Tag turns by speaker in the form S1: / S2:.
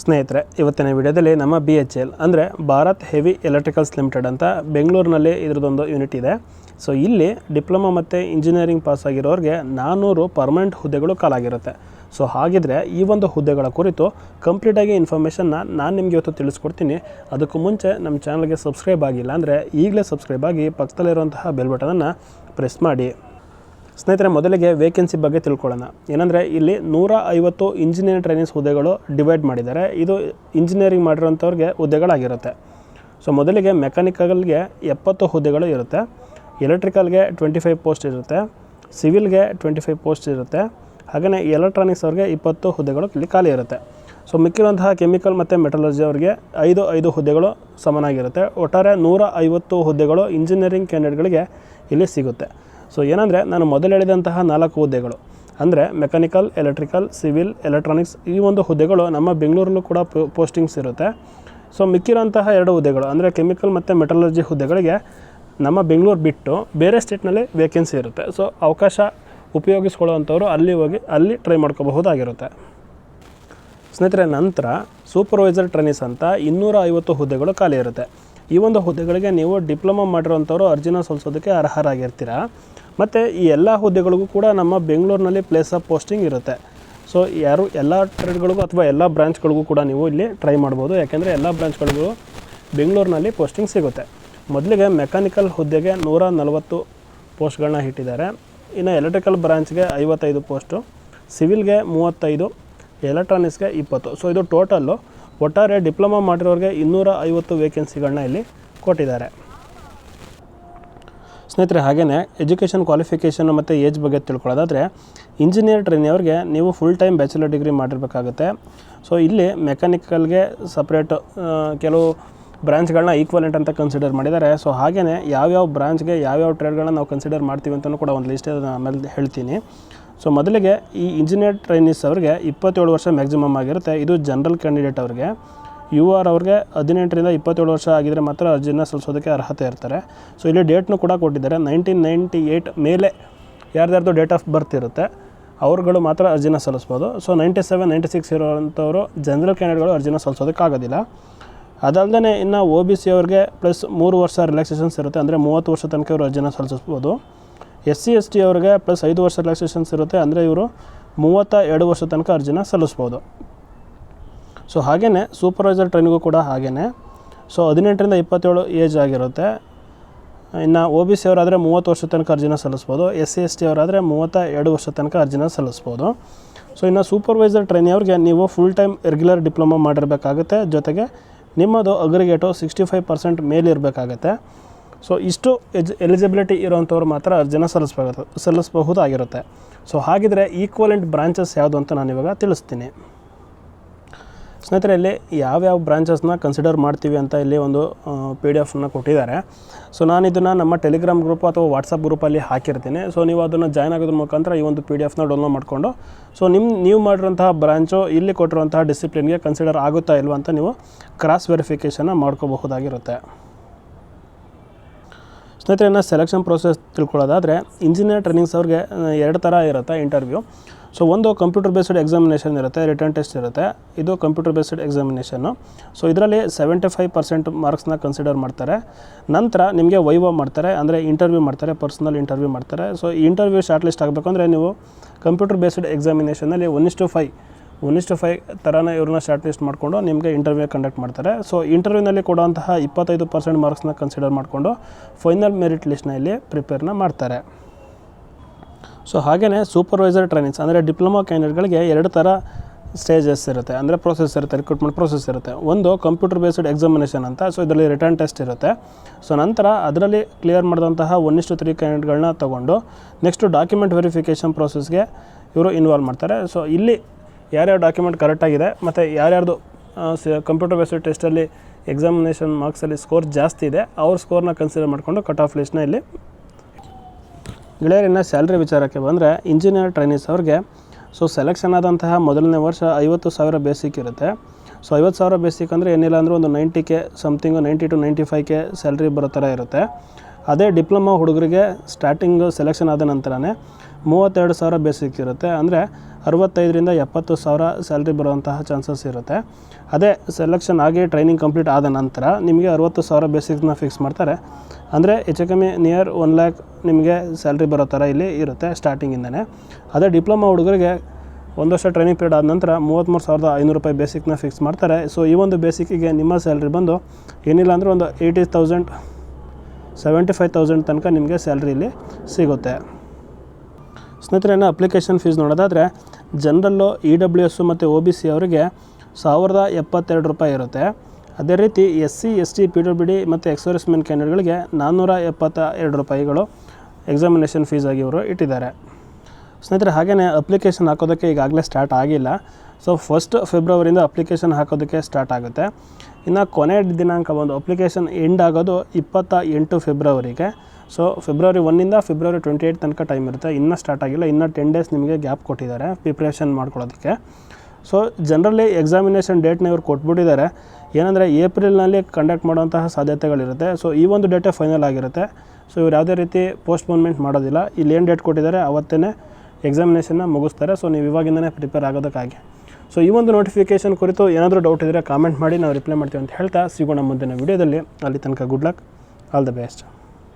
S1: ಸ್ನೇಹಿತರೆ, ಇವತ್ತಿನ ವಿಡಿಯೋದಲ್ಲಿ ನಮ್ಮ ಬಿ ಎಚ್ ಎಲ್ ಅಂದರೆ ಭಾರತ್ ಹೆವಿ ಎಲೆಕ್ಟ್ರಿಕಲ್ಸ್ ಲಿಮಿಟೆಡ್ ಅಂತ ಬೆಂಗಳೂರಿನಲ್ಲಿ ಇದ್ರದ್ದೊಂದು ಯೂನಿಟ್ ಇದೆ. ಸೊ ಇಲ್ಲಿ ಡಿಪ್ಲೊಮಾ ಮತ್ತು ಇಂಜಿನಿಯರಿಂಗ್ ಪಾಸ್ ಆಗಿರೋರಿಗೆ ನಾನ್ನೂರು ಪರ್ಮನೆಂಟ್ ಹುದ್ದೆಗಳು ಕಾಲಾಗಿರುತ್ತೆ. ಸೊ ಹಾಗಿದ್ರೆ ಈ ಒಂದು ಹುದ್ದೆಗಳ ಕುರಿತು ಕಂಪ್ಲೀಟಾಗಿ ಇನ್ಫಾರ್ಮೇಷನ್ನ ನಾನು ನಿಮಗೆ ಇವತ್ತು ತಿಳಿಸ್ಕೊಡ್ತೀನಿ. ಅದಕ್ಕೂ ಮುಂಚೆ ನಮ್ಮ ಚಾನಲ್ಗೆ ಸಬ್ಸ್ಕ್ರೈಬ್ ಆಗಿಲ್ಲ ಅಂದರೆ ಈಗಲೇ ಸಬ್ಸ್ಕ್ರೈಬ್ ಆಗಿ ಪಕ್ಕದಲ್ಲಿರುವಂತಹ ಬೆಲ್ ಬಟನನ್ನು ಪ್ರೆಸ್ ಮಾಡಿ. ಸ್ನೇಹಿತರೆ, ಮೊದಲಿಗೆ ವೇಕೆನ್ಸಿ ಬಗ್ಗೆ ತಿಳ್ಕೊಳ್ಳೋಣ. ಏನಂದರೆ, ಇಲ್ಲಿ ನೂರ ಐವತ್ತು ಇಂಜಿನಿಯರಿಂಗ್ ಟ್ರೈನಿಂಗ್ಸ್ ಹುದ್ದೆಗಳು ಡಿವೈಡ್ ಮಾಡಿದ್ದಾರೆ. ಇದು ಇಂಜಿನಿಯರಿಂಗ್ ಮಾಡಿರೋಂಥವ್ರಿಗೆ ಹುದ್ದೆಗಳಾಗಿರುತ್ತೆ. ಸೊ ಮೊದಲಿಗೆ ಮೆಕ್ಯಾನಿಕಲ್ಗೆ ಎಪ್ಪತ್ತು ಹುದ್ದೆಗಳು ಇರುತ್ತೆ. ಎಲೆಕ್ಟ್ರಿಕಲ್ಗೆ ಟ್ವೆಂಟಿ ಫೈವ್ ಪೋಸ್ಟ್ ಇರುತ್ತೆ. ಸಿವಿಲ್ಗೆ ಟ್ವೆಂಟಿ ಫೈವ್ ಪೋಸ್ಟ್ ಇರುತ್ತೆ. ಹಾಗೆಯೇ ಎಲೆಕ್ಟ್ರಾನಿಕ್ಸ್ ಅವ್ರಿಗೆ ಇಪ್ಪತ್ತು ಹುದ್ದೆಗಳು ಇಲ್ಲಿ ಖಾಲಿ ಇರುತ್ತೆ. ಸೊ ಮಿಕ್ಕಿರುವಂತಹ ಕೆಮಿಕಲ್ ಮತ್ತು ಮೆಟಲರ್ಜಿ ಅವರಿಗೆ ಐದು ಐದು ಹುದ್ದೆಗಳು ಸಮನಾಗಿರುತ್ತೆ. ಒಟ್ಟಾರೆ ನೂರ ಐವತ್ತು ಹುದ್ದೆಗಳು ಇಂಜಿನಿಯರಿಂಗ್ ಕ್ಯಾಂಡಿಡೇಟ್ಗಳಿಗೆ ಇಲ್ಲಿ ಸಿಗುತ್ತೆ. ಸೊ ಏನಂದರೆ ನಾನು ಮೊದಲು ಹೇಳಿದಂತಹ ನಾಲ್ಕು ಹುದ್ದೆಗಳು, ಅಂದರೆ ಮೆಕ್ಯಾನಿಕಲ್ ಎಲೆಕ್ಟ್ರಿಕಲ್ ಸಿವಿಲ್ ಎಲೆಕ್ಟ್ರಾನಿಕ್ಸ್ ಈ ಒಂದು ಹುದ್ದೆಗಳು ನಮ್ಮ ಬೆಂಗಳೂರಲ್ಲೂ ಕೂಡ ಪೋಸ್ಟಿಂಗ್ಸ್ ಇರುತ್ತೆ. ಸೊ ಮಿಕ್ಕಿರೋಂತಹ ಎರಡು ಹುದ್ದೆಗಳು, ಅಂದರೆ ಕೆಮಿಕಲ್ ಮತ್ತು ಮೆಟಲರ್ಜಿ ಹುದ್ದೆಗಳಿಗೆ ನಮ್ಮ ಬೆಂಗಳೂರು ಬಿಟ್ಟು ಬೇರೆ ಸ್ಟೇಟ್ನಲ್ಲಿ ವೇಕೆನ್ಸಿ ಇರುತ್ತೆ. ಸೊ ಅವಕಾಶ ಉಪಯೋಗಿಸ್ಕೊಳ್ಳೋವಂಥವ್ರು ಅಲ್ಲಿ ಹೋಗಿ, ಅಲ್ಲಿ ಟ್ರೈ ಮಾಡ್ಕೋಬಹುದಾಗಿರುತ್ತೆ. ಸ್ನೇಹಿತರೆ, ನಂತರ ಸೂಪರ್ವೈಸರ್ ಟ್ರೈನಿಸ್ ಅಂತ ಇನ್ನೂರ ಐವತ್ತು ಹುದ್ದೆಗಳು ಖಾಲಿ ಇರುತ್ತೆ. ಈ ಒಂದು ಹುದ್ದೆಗಳಿಗೆ ನೀವು ಡಿಪ್ಲೊಮಾ ಮಾಡಿರೋಂಥವ್ರು ಅರ್ಜಿನ ಸಲ್ಲಿಸೋದಕ್ಕೆ ಅರ್ಹರಾಗಿರ್ತೀರ? ಮತ್ತು ಈ ಎಲ್ಲ ಹುದ್ದೆಗಳಿಗೂ ಕೂಡ ನಮ್ಮ ಬೆಂಗಳೂರಿನಲ್ಲಿ ಪ್ಲೇಸ್ ಆಫ್ ಪೋಸ್ಟಿಂಗ್ ಇರುತ್ತೆ. ಸೊ ಯಾರು ಎಲ್ಲ ಟ್ರೇಡ್ಗಳಿಗೂ ಅಥವಾ ಎಲ್ಲ ಬ್ರಾಂಚ್ಗಳಿಗೂ ಕೂಡ ನೀವು ಇಲ್ಲಿ ಟ್ರೈ ಮಾಡ್ಬೋದು. ಯಾಕೆಂದರೆ ಎಲ್ಲ ಬ್ರಾಂಚ್ಗಳಿಗೂ ಬೆಂಗಳೂರಿನಲ್ಲಿ ಪೋಸ್ಟಿಂಗ್ ಸಿಗುತ್ತೆ. ಮೊದಲಿಗೆ ಮೆಕ್ಯಾನಿಕಲ್ ಹುದ್ದೆಗೆ ನೂರ ನಲವತ್ತು ಪೋಸ್ಟ್ಗಳನ್ನ ಇಟ್ಟಿದ್ದಾರೆ. ಇನ್ನು ಎಲೆಕ್ಟ್ರಿಕಲ್ ಬ್ರಾಂಚ್ಗೆ ಐವತ್ತೈದು ಪೋಸ್ಟು ಸಿವಿಲ್ಗೆ ಮೂವತ್ತೈದು ಎಲೆಕ್ಟ್ರಾನಿಕ್ಸ್ಗೆ ಇಪ್ಪತ್ತು. ಸೊ ಇದು ಟೋಟಲ್ಲು ಒಟ್ಟಾರೆ ಡಿಪ್ಲೊಮಾ ಮಾಡಿರೋರಿಗೆ ಇನ್ನೂರ ಐವತ್ತು ವೇಕೆನ್ಸಿಗಳನ್ನ ಇಲ್ಲಿ ಕೊಟ್ಟಿದ್ದಾರೆ. ಸ್ನೇಹಿತರೆ ಹಾಗೆಯೇ ಎಜುಕೇಷನ್ ಕ್ವಾಲಿಫಿಕೇಷನ್ ಮತ್ತು ಏಜ್ ಬಗ್ಗೆ ತಿಳ್ಕೊಳ್ಳೋದಾದರೆ ಇಂಜಿನಿಯರ್ ಟ್ರೈನಿ ಅವ್ರಿಗೆ ನೀವು ಫುಲ್ ಟೈಮ್ ಬ್ಯಾಚುಲರ್ ಡಿಗ್ರಿ ಮಾಡಿರಬೇಕಾಗುತ್ತೆ. ಸೊ ಇಲ್ಲಿ ಮೆಕ್ಯಾನಿಕಲ್ಗೆ ಸಪ್ರೇಟ್ ಕೆಲವು ಬ್ರಾಂಚ್ಗಳನ್ನ ಈಕ್ವಲೆಂಟ್ ಅಂತ ಕನ್ಸಿಡರ್ ಮಾಡಿದ್ದಾರೆ. ಸೊ ಹಾಗೆಯೇ ಯಾವ್ಯಾವ ಬ್ರಾಂಚ್ಗೆ ಯಾವ್ಯಾವ ಟ್ರೇಡ್ಗಳನ್ನ ನಾವು ಕನ್ಸಿಡರ್ ಮಾಡ್ತೀವಿ ಅಂತಲೂ ಕೂಡ ಒಂದು ಲಿಸ್ಟ್ ಆಮೇಲೆ ಹೇಳ್ತೀನಿ. ಸೊ ಮೊದಲಿಗೆ ಈ ಇಂಜಿನಿಯರ್ ಟ್ರೈನೀಸ್ ಅವ್ರಿಗೆ ಇಪ್ಪತ್ತೇಳು ವರ್ಷ ಮ್ಯಾಕ್ಸಿಮಮ್ ಆಗಿರುತ್ತೆ. ಇದು ಜನರಲ್ ಕ್ಯಾಂಡಿಡೇಟ್ ಅವ್ರಿಗೆ. ಯು ಆರ್ ಅವ್ರಿಗೆ ಹದಿನೆಂಟರಿಂದ ಇಪ್ಪತ್ತೇಳು ವರ್ಷ ಆಗಿದ್ರೆ ಮಾತ್ರ ಅರ್ಜಿನ ಸಲ್ಲಿಸೋದಕ್ಕೆ ಅರ್ಹತೆ ಇರ್ತಾರೆ. ಸೊ ಇಲ್ಲಿ ಡೇಟ್ನು ಕೂಡ ಕೊಟ್ಟಿದ್ದಾರೆ. ನೈನ್ಟೀನ್ ನೈಂಟಿ ಏಯ್ಟ್ ಮೇಲೆ ಯಾರ್ದಾರ್ದು ಡೇಟ್ ಆಫ್ ಬರ್ತ್ ಇರುತ್ತೆ, ಅವ್ರುಗಳು ಮಾತ್ರ ಅರ್ಜಿನ ಸಲ್ಲಿಸ್ಬೋದು. So ninety seven ninety six ಇರೋವಂಥವ್ರು general ಕ್ಯಾಂಡಿಡೇಟ್ಗಳು ಅರ್ಜಿನ ಸಲ್ಲಿಸೋದಕ್ಕಾಗೋದಿಲ್ಲ ಅದಲ್ಲದೆ ಇನ್ನು ಒ ಬಿ ಸಿ ಅವ್ರಿಗೆ ಪ್ಲಸ್ ಮೂರು ವರ್ಷ ರಿಲ್ಯಾಕ್ಸೇಷನ್ಸ್ ಇರುತ್ತೆ. ಅಂದರೆ ಮೂವತ್ತು ವರ್ಷ ತನಕ ಇವರು ಅರ್ಜಿನ ಸಲ್ಲಿಸ್ಬೋದು. ಎಸ್ ಸಿ, ಎಸ್ ಟಿ ಅವ್ರಿಗೆ ಪ್ಲಸ್ ಐದು ವರ್ಷ ರಿಲ್ಯಾಕ್ಸೇಷನ್ಸ್ ಇರುತ್ತೆ. ಅಂದರೆ ಇವರು ಮೂವತ್ತ ಎರಡು ವರ್ಷ ತನಕ ಅರ್ಜಿನ ಸಲ್ಲಿಸ್ಬೋದು. ಸೊ ಹಾಗೇ ಸೂಪರ್ವೈಸರ್ ಟ್ರೈನಿಗೂ ಕೂಡ ಹಾಗೇ ಸೊ ಹದಿನೆಂಟರಿಂದ ಇಪ್ಪತ್ತೇಳು ಏಜ್ ಆಗಿರುತ್ತೆ. ಇನ್ನು ಒ ಬಿ ಸಿ ಅವರಾದರೆ ಮೂವತ್ತು ವರ್ಷ ತನಕ ಅರ್ಜಿನ ಸಲ್ಲಿಸ್ಬೋದು. ಎಸ್ ಸಿ, ಎಸ್ ಟಿ ಅವರಾದರೆ ಮೂವತ್ತ ಎರಡು ವರ್ಷ ತನಕ ಅರ್ಜಿನ ಸಲ್ಲಿಸ್ಬೋದು. ಸೊ ಇನ್ನು ಸೂಪರ್ವೈಸರ್ ಟ್ರೈನಿ ಅವ್ರಿಗೆ ನೀವು ಫುಲ್ ಟೈಮ್ ರೆಗ್ಯುಲರ್ ಡಿಪ್ಲೊಮಾ ಮಾಡಿರಬೇಕಾಗುತ್ತೆ. ಜೊತೆಗೆ ನಿಮ್ಮದು ಅಗ್ರಿಗೇಟು ಸಿಕ್ಸ್ಟಿ ಫೈವ್ ಪರ್ಸೆಂಟ್ ಮೇಲಿರಬೇಕಾಗತ್ತೆ. ಸೊ ಇಷ್ಟು ಎಜ್ ಎಲಿಜಿಬಿಲಿಟಿ ಇರೋವಂಥವ್ರು ಮಾತ್ರ ಅರ್ಜಿನ ಸಲ್ಲಿಸಬಹುದು ಸಲ್ಲಿಸಬಹುದಾಗಿರುತ್ತೆ. ಸೊ ಹಾಗಿದ್ರೆ ಈಕ್ವಲೆಂಟ್ ಬ್ರಾಂಚಸ್ ಯಾವುದು ಅಂತ ನಾನು ಇವಾಗ ತಿಳಿಸ್ತೀನಿ. ಸ್ನೇಹಿತರೆ, ಇಲ್ಲಿ ಯಾವ್ಯಾವ ಬ್ರಾಂಚಸ್ನ ಕನ್ಸಿಡರ್ ಮಾಡ್ತೀವಿ ಅಂತ ಇಲ್ಲಿ ಒಂದು ಪಿ ಡಿ ಎಫ್ನ ಕೊಟ್ಟಿದ್ದಾರೆ. ಸೊ ನಾನು ಇದನ್ನು ನಮ್ಮ ಟೆಲಿಗ್ರಾಮ್ ಗ್ರೂಪ್ ಅಥವಾ ವಾಟ್ಸಪ್ ಗ್ರೂಪಲ್ಲಿ ಹಾಕಿರ್ತೀನಿ. ಸೊ ನೀವು ಅದನ್ನು ಜಾಯ್ನ್ ಆಗೋದ್ರ ಮುಖಾಂತರ ಈ ಒಂದು ಪಿ ಡಿ ಎಫ್ನ ಡೌನ್ಲೋಡ್ ಮಾಡಿಕೊಂಡು ಸೊ ನಿಮ್ಮ ನೀವು ಮಾಡಿರೋಂತಹ ಬ್ರಾಂಚು ಇಲ್ಲಿ ಕೊಟ್ಟಿರುವಂತಹ ಡಿಸಿಪ್ಲಿನ್ಗೆ ಕನ್ಸಿಡರ್ ಆಗುತ್ತಾ ಇಲ್ವಾ ಅಂತ ನೀವು ಕ್ರಾಸ್ ವೆರಿಫಿಕೇಷನ್ನ ಮಾಡ್ಕೋಬಹುದಾಗಿರುತ್ತೆ. ಸ್ನೇಹಿತರೆ ಸೆಲೆಕ್ಷನ್ ಪ್ರೊಸೆಸ್ ತಿಳ್ಕೊಳ್ಳೋದಾದರೆ ಇಂಜಿನಿಯರ್ ಟ್ರೈನಿಂಗ್ಸ್ ಅವ್ರಿಗೆ ಎರಡು ಥರ ಇರುತ್ತೆ ಇಂಟರ್ವ್ಯೂ ಸೊ ಒಂದು ಕಂಪ್ಯೂಟರ್ ಬೇಸ್ಡ್ ಎಕ್ಸಾಮಿನೇಷನ್ ಇರುತ್ತೆ ರಿಟರ್ನ್ ಟೆಸ್ಟ್ ಇರುತ್ತೆ. ಇದು ಕಂಪ್ಯೂಟರ್ ಬೇಸ್ಡ್ ಎಕ್ಸಾಮಿನೇಷನ್ನು ಸೊ ಇದರಲ್ಲಿ ಸೆವೆಂಟಿ ಫೈವ್ ಪರ್ಸೆಂಟ್ ಮಾರ್ಕ್ಸ್ನ ಕನ್ಸಿಡರ್ ಮಾಡ್ತಾರೆ. ನಂತರ ನಿಮಗೆ ವೈವ ಮಾಡ್ತಾರೆ, ಅಂದರೆ ಇಂಟರ್ವ್ಯೂ ಮಾಡ್ತಾರೆ ಪರ್ಸ್ನಲ್ ಇಂಟರ್ವ್ಯೂ ಮಾಡ್ತಾರೆ. ಸೊ ಈ ಇಂಟರ್ವ್ಯೂ ಶಾರ್ಟ್ ಲಿಸ್ಟ್ ಆಗಬೇಕು ಅಂದರೆ ನೀವು computer based ಎಕ್ಸಾಮಿನೇಷನಲ್ಲಿ one is to five one is to five ಥರನ ಇವ್ರನ್ನ ಶಾರ್ಟ್ ಲಿಸ್ಟ್ ಮಾಡಿಕೊಂಡು ನಿಮಗೆ ಇಂಟರ್ವ್ಯೂ ಕಂಡಕ್ಟ್ ಮಾಡ್ತಾರೆ. ಸೊ ಇಂಟರ್ವ್ಯೂನಲ್ಲಿ ಕೊಡುವಂತಹ ಇಪ್ಪತ್ತೈದು ಪರ್ಸೆಂಟ್ ಮಾರ್ಕ್ಸ್ನ ಕನ್ಸಿಡರ್ ಮಾಡಿಕೊಂಡು ಫೈನಲ್ ಮೆರಿಟ್ ಲಿಸ್ಟ್ನ ಇಲ್ಲಿ ಪ್ರಿಪೇರ್ನ ಮಾಡ್ತಾರೆ. ಸೊ ಹಾಗೆಯೇ ಸೂಪರ್ವೈಸರ್ ಟ್ರೈನಿಂಗ್ಸ್ ಅಂದರೆ ಡಿಪ್ಲೊಮಾ ಕ್ಯಾಂಡಿಡೇಟ್ಗಳಿಗೆ ಎರಡು ಥರ ಸ್ಟೇಜಸ್ ಇರುತ್ತೆ. ಅಂದರೆ ಪ್ರೊಸೆಸ್ ಇರುತ್ತೆ ರಿಕ್ರೂಟ್ಮೆಂಟ್ ಪ್ರೊಸೆಸ್ ಇರುತ್ತೆ. ಒಂದು ಕಂಪ್ಯೂಟರ್ ಬೇಸ್ಡ್ ಎಕ್ಸಾಮಿನೇಷನ್ ಅಂತ ಸೊ ಇದರಲ್ಲಿ ರಿಟರ್ನ್ ಟೆಸ್ಟ್ ಇರುತ್ತೆ. ಸೊ ನಂತರ ಅದರಲ್ಲಿ ಕ್ಲಿಯರ್ ಮಾಡಿದಂತಹ ಒನ್ನಿಷ್ಟು ತ್ರೀ ಕ್ಯಾಂಡಿಡೇಟ್ಗಳನ್ನ ತೊಗೊಂಡು ನೆಕ್ಸ್ಟು ಡಾಕ್ಯುಮೆಂಟ್ ವೆರಿಫಿಕೇಷನ್ ಪ್ರೊಸೆಸ್ಗೆ ಇವರು ಇನ್ವಾಲ್ವ್ ಮಾಡ್ತಾರೆ. ಸೊ ಇಲ್ಲಿ ಯಾರ್ಯಾವ ಡಾಕ್ಯುಮೆಂಟ್ ಕರೆಕ್ಟಾಗಿದೆ ಮತ್ತು ಯಾರ್ಯಾರ್ದು ಕಂಪ್ಯೂಟರ್ ಬೇಸ್ಡ್ ಟೆಸ್ಟಲ್ಲಿ ಎಕ್ಸಾಮಿನೇಷನ್ ಮಾರ್ಕ್ಸಲ್ಲಿ ಸ್ಕೋರ್ ಜಾಸ್ತಿ ಇದೆ, ಅವ್ರ ಸ್ಕೋರ್ನ ಕನ್ಸಿಡರ್ ಮಾಡಿಕೊಂಡು ಕಟ್ ಆಫ್ ಲಿಸ್ಟ್ನ ಇಲ್ಲಿ ಗೆಳೆಯರಿನ ಸ್ಯಾಲ್ರಿ ವಿಚಾರಕ್ಕೆ ಬಂದರೆ ಇಂಜಿನಿಯರ್ ಟ್ರೈನೀಸ್ ಅವ್ರಿಗೆ ಸೊ ಸೆಲೆಕ್ಷನ್ ಆದಂತಹ ಮೊದಲನೇ ವರ್ಷ ಐವತ್ತು ಸಾವಿರ ಬೇಸಿಕ್ ಇರುತ್ತೆ. ಸೊ ಐವತ್ತು ಸಾವಿರ ಬೇಸಿಕ್ ಅಂದರೆ ಏನಿಲ್ಲ ಅಂದರೆ ಒಂದು ninety K something ninety two ninety five K salary ಬರೋ ಥರ ಇರುತ್ತೆ. ಅದೇ ಡಿಪ್ಲೊಮಾ ಹುಡುಗರಿಗೆ ಸ್ಟಾರ್ಟಿಂಗು ಸೆಲೆಕ್ಷನ್ ಆದ ನಂತರನೇ ಮೂವತ್ತೆರಡು ಸಾವಿರ ಬೇಸಿಕ್ ಇರುತ್ತೆ. ಅಂದರೆ ಅರವತ್ತೈದರಿಂದ ಎಪ್ಪತ್ತು ಸಾವಿರ ಸ್ಯಾಲ್ರಿ ಬರುವಂತಹ ಚಾನ್ಸಸ್ ಇರುತ್ತೆ. ಅದೇ ಸೆಲೆಕ್ಷನ್ ಆಗಿ ಟ್ರೈನಿಂಗ್ ಕಂಪ್ಲೀಟ್ ಆದ ನಂತರ ನಿಮಗೆ ಅರವತ್ತು ಸಾವಿರ ಬೇಸಿಕ್ನ ಫಿಕ್ಸ್ ಮಾಡ್ತಾರೆ. ಅಂದರೆ ಹೆಚ್ಚು ಕಮ್ಮಿ ನಿಯರ್ ಒನ್ ಲ್ಯಾಕ್ ನಿಮಗೆ ಸ್ಯಾಲ್ರಿ ಬರೋ ಥರ ಇಲ್ಲಿ ಇರುತ್ತೆ ಸ್ಟಾರ್ಟಿಂಗಿಂದನೇ ಅದೇ ಡಿಪ್ಲೊಮಾ ಹುಡುಗರಿಗೆ ಒಂದು ವರ್ಷ ಟ್ರೈನಿಂಗ್ ಪೀರಿಯಡ್ ಆದ ನಂತರ ಮೂವತ್ತ್ಮೂರು ಸಾವಿರದ ಐನೂರು ರೂಪಾಯಿ ಬೇಸಿಕ್ನ ಫಿಕ್ಸ್ ಮಾಡ್ತಾರೆ. ಸೊ ಈ ಒಂದು ಬೇಸಿಕ್ಕಿಗೆ ನಿಮ್ಮ ಸ್ಯಾಲ್ರಿ ಬಂದು ಏನಿಲ್ಲ ಅಂದರೆ ಒಂದು eighty thousand seventy five thousand ತನಕ ನಿಮಗೆ ಸ್ಯಾಲ್ರಿ ಇಲ್ಲಿ ಸಿಗುತ್ತೆ. ಸ್ನೇಹಿತರೆ, ಇನ್ನು ಅಪ್ಲಿಕೇಶನ್ ಫೀಸ್ ನೋಡೋದಾದರೆ, ಜನರಲ್ಲು ಇ ಡಬ್ಲ್ಯೂ ಎಸ್ಸು ಮತ್ತು ಒ ಬಿ ಸಿ ಅವರಿಗೆ ಸಾವಿರದ ಎಪ್ಪತ್ತೆರಡು ರೂಪಾಯಿ ಇರುತ್ತೆ. ಅದೇ ರೀತಿ S C S T P W D ಮತ್ತು ಎಕ್ಸರ್ವಿಸ್ಮೆನ್ ಕ್ಯಾಂಡಿಡೇಟ್ಗಳಿಗೆ ನಾನ್ನೂರ ಎಪ್ಪತ್ತ ಎರಡು ರೂಪಾಯಿಗಳು ಎಕ್ಸಾಮಿನೇಷನ್ ಫೀಸ್ ಆಗಿ ಇವರು ಇಟ್ಟಿದ್ದಾರೆ. ಸ್ನೇಹಿತರೆ ಹಾಗೆಯೇ ಅಪ್ಲಿಕೇಶನ್ ಹಾಕೋದಕ್ಕೆ ಈಗಾಗಲೇ ಸ್ಟಾರ್ಟ್ ಆಗಿಲ್ಲ. ಸೊ ಫಸ್ಟ್ ಫೆಬ್ರವರಿಯಿಂದ ಅಪ್ಲಿಕೇಶನ್ ಹಾಕೋದಕ್ಕೆ ಸ್ಟಾರ್ಟ್ ಆಗುತ್ತೆ. ಇನ್ನು ಕೊನೆ ದಿನಾಂಕ ಒಂದು ಅಪ್ಲಿಕೇಶನ್ ಎಂಡ್ ಆಗೋದು ಇಪ್ಪತ್ತ ಎಂಟು ಫೆಬ್ರವರಿಗೆ ಸೊ ಫೆಬ್ರವರಿ ಒನ್ನಿಂದ ಫೆಬ್ರವರಿ ಟ್ವೆಂಟಿ ಏಯ್ಟ್ ತನಕ ಟೈಮ್ ಇರುತ್ತೆ. ಇನ್ನೂ ಸ್ಟಾರ್ಟ್ ಆಗಿಲ್ಲ. ಇನ್ನೂ ಟೆನ್ ಡೇಸ್ ನಿಮಗೆ ಗ್ಯಾಪ್ ಕೊಟ್ಟಿದ್ದಾರೆ ಪ್ರಿಪ್ರೇಷನ್ ಮಾಡ್ಕೊಳ್ಳೋದಕ್ಕೆ. ಸೊ ಜನರಲಿ ಎಕ್ಸಾಮಿನೇಷನ್ ಡೇಟ್ನ ಇವರು ಕೊಟ್ಬಿಟ್ಟಿದ್ದಾರೆ. ಏನಂದರೆ ಏಪ್ರಿಲ್ನಲ್ಲಿ ಕಂಡಕ್ಟ್ ಮಾಡುವಂತಹ ಸಾಧ್ಯತೆಗಳಿರುತ್ತೆ. ಸೊ ಈ ಒಂದು ಡೇಟೇ ಫೈನಲ್ ಆಗಿರುತ್ತೆ. ಸೊ ಇವ್ರು ಯಾವುದೇ ರೀತಿ ಪೋಸ್ಟ್ಪೋನ್ಮೆಂಟ್ ಮಾಡೋದಿಲ್ಲ. ಇಲ್ಲಿ ಏನು ಡೇಟ್ ಕೊಟ್ಟಿದ್ದಾರೆ? ಅವತ್ತೇ ಎಕ್ಸಾಮಿನೇಷನ್ನ ಮುಗಿಸ್ತಾರೆ. ಸೊ ನೀವು ಇವಾಗಿಂದನೇ ಪ್ರಿಪೇರ್ ಆಗೋದಕ್ಕಾಗಿ. ಸೊ ಈ ಒಂದು ನೋಟಿಫಿಕೇಷನ್ ಕುರಿತು ಏನಾದರೂ ಡೌಟ್ ಇದ್ದರೆ ಕಾಮೆಂಟ್ ಮಾಡಿ. ನಾವು ರಿಪ್ಲೈ ಮಾಡ್ತೀವಿ ಅಂತ ಹೇಳ್ತಾ ಸಿಗೋಣ ಮುಂದಿನ ವೀಡಿಯೋದಲ್ಲಿ ಅಲ್ಲಿ ತನಕ good luck all the best